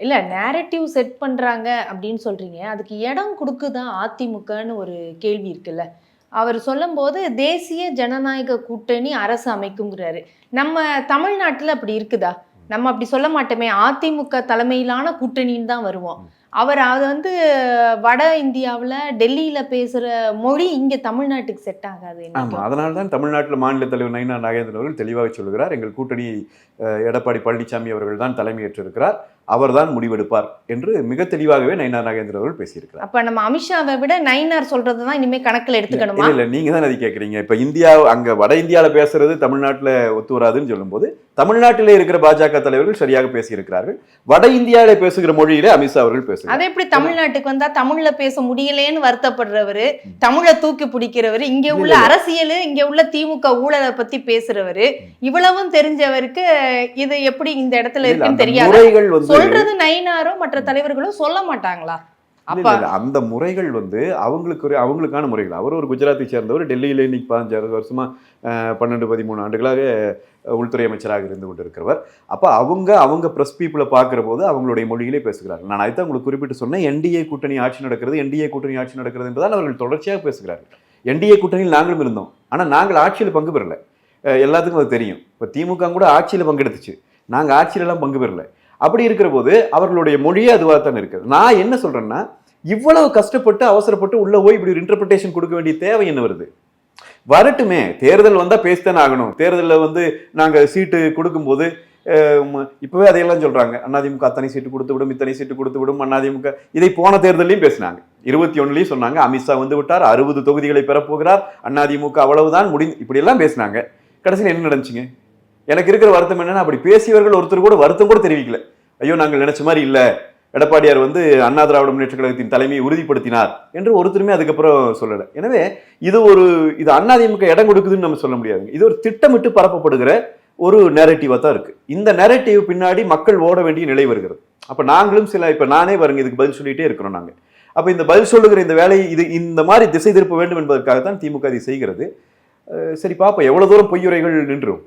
இல்ல narrative set பண்றாங்க அப்படின்னு சொல்றீங்க. அதுக்கு இடம் கொடுக்குதா அதிமுகன்னு ஒரு கேள்வி இருக்குல்ல. அவர் சொல்லும்போது தேசிய ஜனநாயக கூட்டணி அரசு அமைக்குங்கிறாரு. நம்ம தமிழ்நாட்டுல அப்படி இருக்குதா? நம்ம அப்படி சொல்ல மாட்டோமே. அதிமுக தலைமையிலான கூட்டணின்னு தான் வருவோம். அவர் அது வந்து வட இந்தியாவுல டெல்லியில பேசுற மொழி இங்க தமிழ்நாட்டுக்கு செட் ஆகாது ஆமா என்னைக்கும். அதனால தான் தமிழ்நாட்டில் மாநில தலைவர் நயினா நாகேந்திரன் அவர்கள் தெளிவாக சொல்கிறார் எங்கள் கூட்டணி அஹ், எடப்பாடி பழனிசாமி அவர்கள் தான் தலைமையேற்றிருக்கிறார். அவர்தான் முடிவெடுப்பார் என்று மிக தெளிவாகவே நயினா நாகேந்திரன் அவர்கள் பேசியிருக்கிறார். அப்ப நம்ம அமித்ஷாவை விட நயினார் சொல்றதுதான் இனிமே கணக்குல எடுத்துக்கணுமா? இல்ல நீங்க தான் அதை கேக்குறீங்க. இப்ப இந்தியா அங்க வட இந்தியால பேசுறது தமிழ்நாட்டுல ஒத்து வராதுன்னு சொல்லும்போது தமிழ்நாட்டிலே இருக்கிற பாஜக தலைவர்கள் சரியாக பேசியிருக்கிறார்கள். வட இந்தியாவில பேசுகிற மொழியிலே அமித்ஷா அவர்கள் பேசுகிறார். அது எப்படி தமிழ்நாட்டுக்கு வந்தா தமிழ்ல பேச முடியலேன்னு வருத்தப்படுறவரு தமிழை தூக்கி பிடிக்கிறவரு இங்க உள்ள. அரசியல் இங்க உள்ள திமுக ஊழலை பத்தி பேசுறவரு இவ்வளவும் தெரிஞ்சவருக்கு இது எப்படி இந்த இடத்துல இருக்குன்னு தெரியாது? சொல்றது நயினாரும் மற்ற தலைவர்களும் சொல்ல மாட்டாங்களா? அந்த முறைகள் வந்து அவங்களுக்கு ஒரு அவங்களுக்கான முறைகள். அவர் ஒரு குஜராத்தை சேர்ந்தவர் டெல்லியில இன்னைக்கு பதினஞ்சாறு வருஷமா பன்னெண்டு பதிமூணு ஆண்டுகளாக உள்துறை அமைச்சராக இருந்து கொண்டிருக்கிறவர். அப்ப அவங்க அவங்க பிரஸ் பீப்புளை பார்க்கிற போது அவங்களுடைய மொழியிலே பேசுகிறார்கள் நான் அதுதான் உங்களுக்கு குறிப்பிட்டு சொன்னேன். என்டிஏ கூட்டணி ஆட்சி நடக்கிறது என்டிஏ கூட்டணி ஆட்சி நடக்கிறது என்றுதான் அவர்கள் தொடர்ச்சியாக பேசுகிறார்கள். என்டிஏ கூட்டணியில் நாங்களும் இருந்தோம். ஆனா நாங்கள் ஆட்சியில் பங்கு பெறல. எல்லாத்துக்கும் அது தெரியும். இப்போ திமுக கூட ஆட்சியில் பங்கெடுத்துச்சு. நாங்கள் ஆட்சியிலலாம் பங்கு பெறல. அப்படி இருக்கிற போது அவர்களுடைய மொழியே அதுவாக தான் இருக்குது. நான் என்ன சொல்றேன்னா இவ்வளவு கஷ்டப்பட்டு அவசரப்பட்டு உள்ள போய் இப்படி ஒரு இன்டர்பிரிட்டேஷன் கொடுக்க வேண்டிய தேவை என்ன வருது? வரட்டுமே தேர்தல் வந்தா பேசித்தானே ஆகணும். தேர்தலில் வந்து நாங்க சீட்டு கொடுக்கும்போது இப்போவே இப்பவே அதையெல்லாம் சொல்றாங்க. அதிமுக அத்தனை சீட்டு கொடுத்து விடும் இத்தனை சீட்டு கொடுத்து விடும் அதிமுக இதை போன தேர்தலையும் பேசினாங்க. இருபத்தி ஒன்றுலையும் சொன்னாங்க அமித்ஷா வந்து விட்டார் அறுபது தொகுதிகளை பெறப்போகிறார் அதிமுக அவ்வளவுதான் முடி இப்படி எல்லாம் பேசினாங்க. கடைசியில் என்ன நடந்துச்சுங்க? எனக்கு இருக்கிற வருத்தம் என்னன்னா அப்படி பேசியவர்கள் ஒருத்தர் கூட வருத்தம் கூட தெரிவிக்கல. ஐயோ நாங்கள் நினைச்ச மாதிரி இல்லை. எடப்பாடியார் வந்து அண்ணா திராவிட முன்னேற்ற கழகத்தின் தலைமையை உறுதிப்படுத்தினார் என்று ஒருத்தருமே அதுக்கப்புறம் சொல்லலை. எனவே இது ஒரு இது அதிமுக இடம் கொடுக்குதுன்னு நம்ம சொல்ல முடியாது. இது ஒரு திட்டமிட்டு பரப்பப்படுகிற ஒரு நெரட்டிவா தான் இருக்கு. இந்த நெரட்டிவ் பின்னாடி மக்கள் ஓட வேண்டிய நிலை வருகிறது. அப்ப நாங்களும் சில இப்ப நானே வருங்க இதுக்கு பதில் சொல்லிட்டே இருக்கிறோம் நாங்க. அப்ப இந்த பதில் சொல்லுகிற இந்த வேலை இது இந்த மாதிரி திசை திருப்ப வேண்டும் என்பதற்காகத்தான் திமுக இதை செய்கிறது. சரி பாப்போம். எவ்வளவு தூரம் பொய்யுரைகள் நின்றும்?